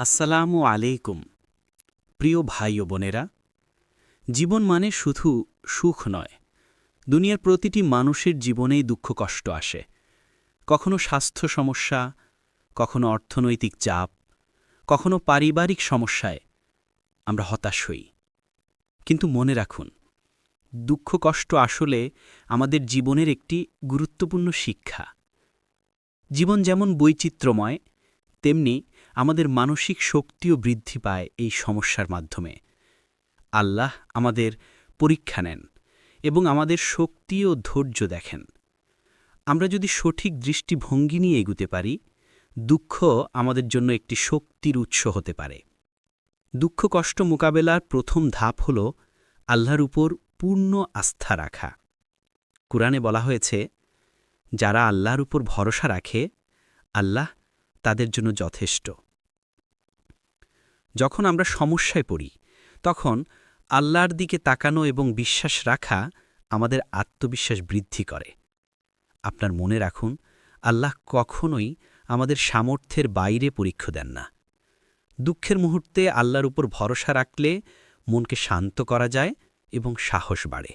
আসসালামু আলাইকুম। প্রিয় ভাই ও বোনেরা, জীবন মানে শুধু সুখ নয়, দুনিয়ার প্রতিটি মানুষের জীবনেই দুঃখ কষ্ট আসে। কখনো স্বাস্থ্য সমস্যা, কখনো অর্থনৈতিক চাপ, কখনো পারিবারিক সমস্যায় আমরা হতাশ হই। কিন্তু মনে রাখুন, দুঃখ কষ্ট আসলে আমাদের জীবনের একটি গুরুত্বপূর্ণ শিক্ষা। জীবন যেমন বৈচিত্র্যময়, তেমনি আমাদের মানসিক শক্তিও বৃদ্ধি পায় এই সমস্যার মাধ্যমে। আল্লাহ আমাদের পরীক্ষা নেন এবং আমাদের শক্তি ও ধৈর্য দেখেন। আমরা যদি সঠিক দৃষ্টিভঙ্গি নিয়ে এগুতে পারি, দুঃখ আমাদের জন্য একটি শক্তির উৎস হতে পারে। দুঃখ কষ্ট মোকাবেলার প্রথম ধাপ হল আল্লাহর উপর পূর্ণ আস্থা রাখা। কুরআনে বলা হয়েছে, যারা আল্লাহর উপর ভরসা রাখে, আল্লাহ তাদের জন্য যথেষ্ট। যখন আমরা সমস্যায় পড়ি, তখন আল্লাহর দিকে তাকানো এবং বিশ্বাস রাখা আমাদের আত্মবিশ্বাস বৃদ্ধি করে। আপনার মনে রাখুন, আল্লাহ কখনোই আমাদের সামর্থ্যের বাইরে পরীক্ষা দেন না। দুঃখের মুহূর্তে আল্লাহর উপর ভরসা রাখলে মনকে শান্ত করা যায় এবং সাহস বাড়ে।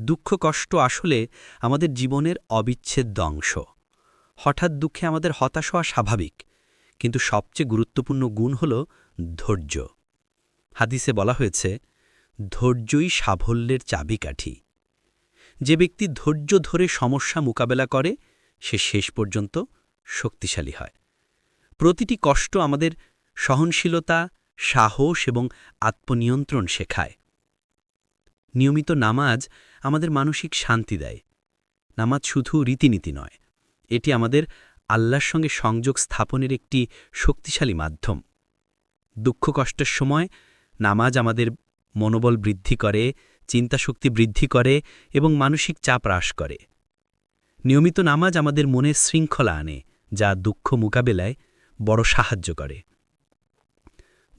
দুঃখ কষ্ট আসলে আমাদের জীবনের অবিচ্ছেদ্য অংশ। হঠাৎ দুঃখে আমাদের হতাশ হওয়া স্বাভাবিক, কিন্তু সবচেয়ে গুরুত্বপূর্ণ গুণ হল ধৈর্য। হাদিসে বলা হয়েছে, ধৈর্যই সাফল্যের চাবিকাঠি। যে ব্যক্তি ধৈর্য ধরে সমস্যা মোকাবেলা করে, সে শেষ পর্যন্ত শক্তিশালী হয়। প্রতিটি কষ্ট আমাদের সহনশীলতা, সাহস এবং আত্মনিয়ন্ত্রণ শেখায়। নিয়মিত নামাজ আমাদের মানসিক শান্তি দেয়। নামাজ শুধু রীতিনীতি নয় এটি আমাদের আল্লাহর সঙ্গে সংযোগ স্থাপনের একটি শক্তিশালী মাধ্যম। দুঃখ কষ্টের সময় নামাজ আমাদের মনোবল বৃদ্ধি করে, চিন্তাশক্তি বৃদ্ধি করে এবং মানসিক চাপ হ্রাস করে। নিয়মিত নামাজ আমাদের মনে শৃঙ্খলা আনে, যা দুঃখ মোকাবেলায় বড় সাহায্য করে।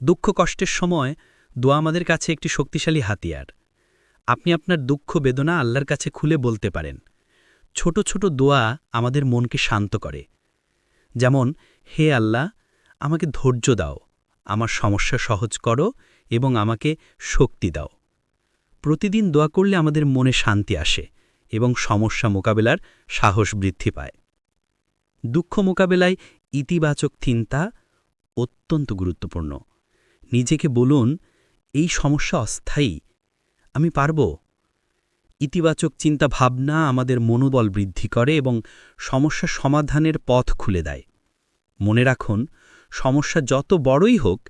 দুঃখ কষ্টের সময় দোয়া আমাদের কাছে একটি শক্তিশালী হাতিয়ার। আপনি আপনার দুঃখ বেদনা আল্লাহর কাছে খুলে বলতে পারেন। ছোট ছোট দোয়া আমাদের মনকে শান্ত করে। যেমন, হে আল্লাহ, আমাকে ধৈর্য দাও, আমার সমস্যা সহজ করো এবং আমাকে শক্তি দাও। প্রতিদিন দোয়া করলে আমাদের মনে শান্তি আসে এবং সমস্যা মোকাবেলার সাহস বৃদ্ধি পায়। দুঃখ মোকাবেলায় ইতিবাচক চিন্তা অত্যন্ত গুরুত্বপূর্ণ। নিজেকে বলুন, এই সমস্যা অস্থায়ী, আমি পারব? ইতিবাচক চিন্তা ভাবনা আমাদের মনোবল বৃদ্ধি করে এবং সমস্যা সমাধানের পথ খুলে দেয়। মনে রাখুন, সমস্যা যত বড়ই হোক,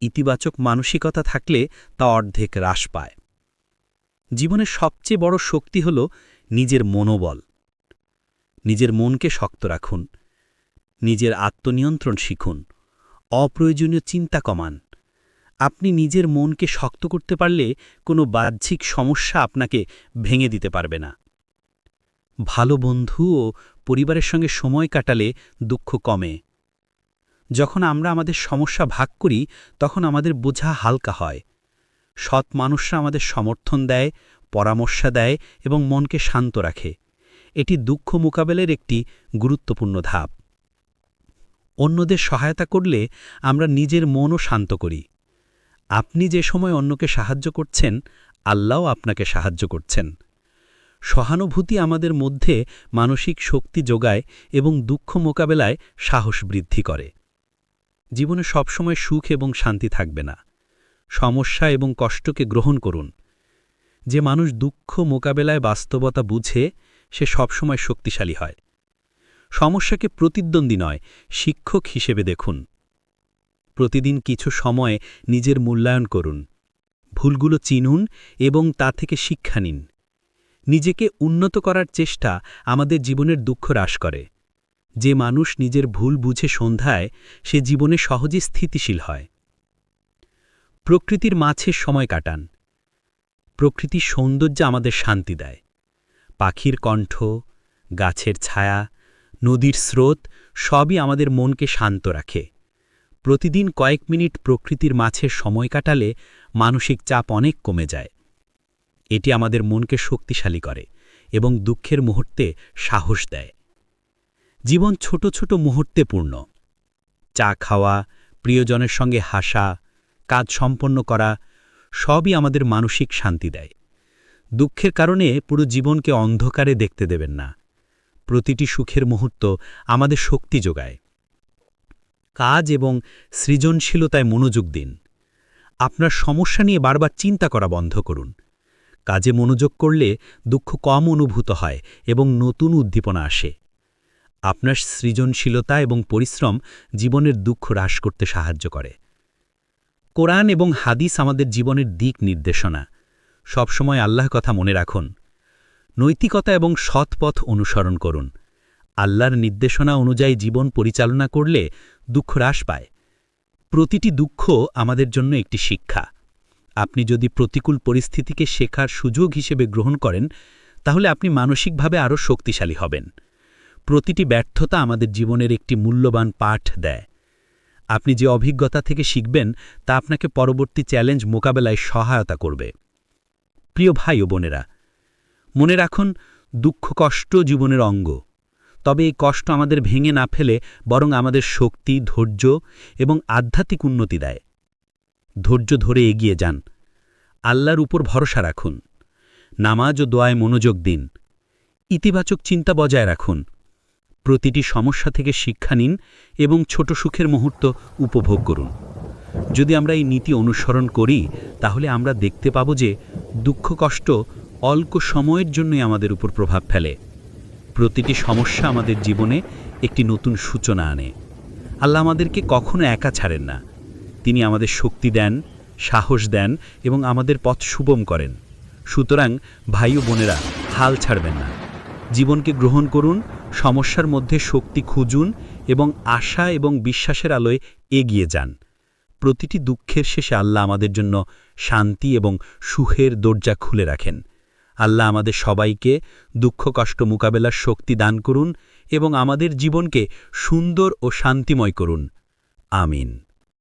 ইতিবাচক মানসিকতা থাকলে তা অর্ধেক হ্রাস পায়। জীবনের সবচেয়ে বড় শক্তি হল নিজের মনোবল। নিজের মনকে শক্ত রাখুন। নিজের আত্মনিয়ন্ত্রণ শিখুন। অপ্রয়োজনীয় চিন্তা কমান। আপনি নিজের মনকে শক্ত করতে পারলে কোনো বাহ্যিক সমস্যা আপনাকে ভেঙে দিতে পারবে না। ভালো বন্ধু ও পরিবারের সঙ্গে সময় কাটালে দুঃখ কমে। যখন আমরা আমাদের সমস্যা ভাগ করি, তখন আমাদের বোঝা হালকা হয়। সৎ মানুষরা আমাদের সমর্থন দেয়, পরামর্শ দেয় এবং মনকে শান্ত রাখে। এটি দুঃখ মোকাবেলের একটি গুরুত্বপূর্ণ ধাপ। অন্যদের সহায়তা করলে আমরা নিজের মনও শান্ত করি। আপনি যে সময় অন্যকে সাহায্য করছেন, আল্লাহও আপনাকে সাহায্য করছেন। সহানুভূতি আমাদের মধ্যে মানসিক শক্তি যোগায় এবং দুঃখ মোকাবেলায় সাহস বৃদ্ধি করে। জীবনে সবসময় সুখ এবং শান্তি থাকবে না। সমস্যা এবং কষ্টকে গ্রহণ করুন। যে মানুষ দুঃখ মোকাবেলায় বাস্তবতা বুঝে, সে সবসময় শক্তিশালী হয়। সমস্যাকে প্রতিদ্বন্দ্বী নয়, শিক্ষক হিসেবে দেখুন। প্রতিদিন কিছু সময় নিজের মূল্যায়ন করুন। ভুলগুলো চিনুন এবং তা থেকে শিক্ষা নিন। নিজেকে উন্নত করার চেষ্টা আমাদের জীবনের দুঃখ হ্রাস করে। যে মানুষ নিজের ভুল বুঝে সন্ধ্যায়, সে জীবনে সহজে স্থিতিশীল হয়। প্রকৃতির মাছের সময় কাটান। প্রকৃতির সৌন্দর্য আমাদের শান্তি দেয়। পাখির কণ্ঠ, গাছের ছায়া, নদীর স্রোত সবই আমাদের মনকে শান্ত রাখে। প্রতিদিন কয়েক মিনিট প্রকৃতির মাঝে সময় কাটালে মানসিক চাপ অনেক কমে যায়। এটি আমাদের মনকে শক্তিশালী করে এবং দুঃখের মুহূর্তে সাহস দেয়। জীবন ছোট ছোট মুহূর্তে পূর্ণ। চা খাওয়া, প্রিয়জনের সঙ্গে হাসা, কাজ সম্পন্ন করা, সবই আমাদের মানসিক শান্তি দেয়। দুঃখের কারণে পুরো জীবনকে অন্ধকারে দেখতে দেবেন না। প্রতিটি সুখের মুহূর্ত আমাদের শক্তি যোগায়। কাজ এবং সৃজনশীলতায় মনোযোগ দিন। আপনার সমস্যা নিয়ে বারবার চিন্তা করা বন্ধ করুন। কাজে মনোযোগ করলে দুঃখ কম অনুভূত হয় এবং নতুন উদ্দীপনা আসে। আপনার সৃজনশীলতা এবং পরিশ্রম জীবনের দুঃখ হ্রাস করতে সাহায্য করে। কোরআন এবং হাদিস আমাদের জীবনের দিক নির্দেশনা। সবসময় আল্লাহ কথা মনে রাখুন। নৈতিকতা এবং সৎপথ অনুসরণ করুন। আল্লাহর নির্দেশনা অনুযায়ী জীবন পরিচালনা করলে দুঃখ হ্রাস পায়। প্রতিটি দুঃখ আমাদের জন্য একটি শিক্ষা। আপনি যদি প্রতিকূল পরিস্থিতিকে শেখার সুযোগ হিসেবে গ্রহণ করেন, তাহলে আপনি মানসিকভাবে আরও শক্তিশালী হবেন। প্রতিটি ব্যর্থতা আমাদের জীবনের একটি মূল্যবান পাঠ দেয়। আপনি যে অভিজ্ঞতা থেকে শিখবেন, তা আপনাকে পরবর্তী চ্যালেঞ্জ মোকাবেলায় সহায়তা করবে। প্রিয় ভাই ও বোনেরা, মনে রাখুন, দুঃখ কষ্ট জীবনের অঙ্গ। তবে এই কষ্ট আমাদের ভেঙে না ফেলে বরং আমাদের শক্তি, ধৈর্য এবং আধ্যাত্মিক উন্নতি দেয়। ধৈর্য ধরে এগিয়ে যান। আল্লাহর উপর ভরসা রাখুন। নামাজ ও দোয়ায় মনোযোগ দিন। ইতিবাচক চিন্তা বজায় রাখুন। প্রতিটি সমস্যা থেকে শিক্ষা নিন এবং ছোট সুখের মুহূর্ত উপভোগ করুন। যদি আমরা এই নীতি অনুসরণ করি, তাহলে আমরা দেখতে পাব যে দুঃখ কষ্ট অল্প সময়ের জন্যই আমাদের উপর প্রভাব ফেলে। প্রতিটি সমস্যা আমাদের জীবনে একটি নতুন সূচনা আনে। আল্লাহ আমাদেরকে কখনো একা ছাড়েন না। তিনি আমাদের শক্তি দেন, সাহস দেন এবং আমাদের পথ সুবম করেন। সুতরাং ভাই ও বোনেরা, হাল ছাড়বেন না। জীবনকে গ্রহণ করুন, সমস্যার মধ্যে শক্তি খুঁজুন এবং আশা এবং বিশ্বাসের আলোয় এগিয়ে যান। প্রতিটি দুঃখের শেষে আল্লাহ আমাদের জন্য শান্তি এবং সুখের দরজা খুলে রাখেন। আল্লাহ আমাদের সবাইকে দুঃখ, কষ্ট, মোকাবেলার শক্তি দান করুন এবং আমাদের জীবনকে সুন্দর ও শান্তিময় করুন। আমিন।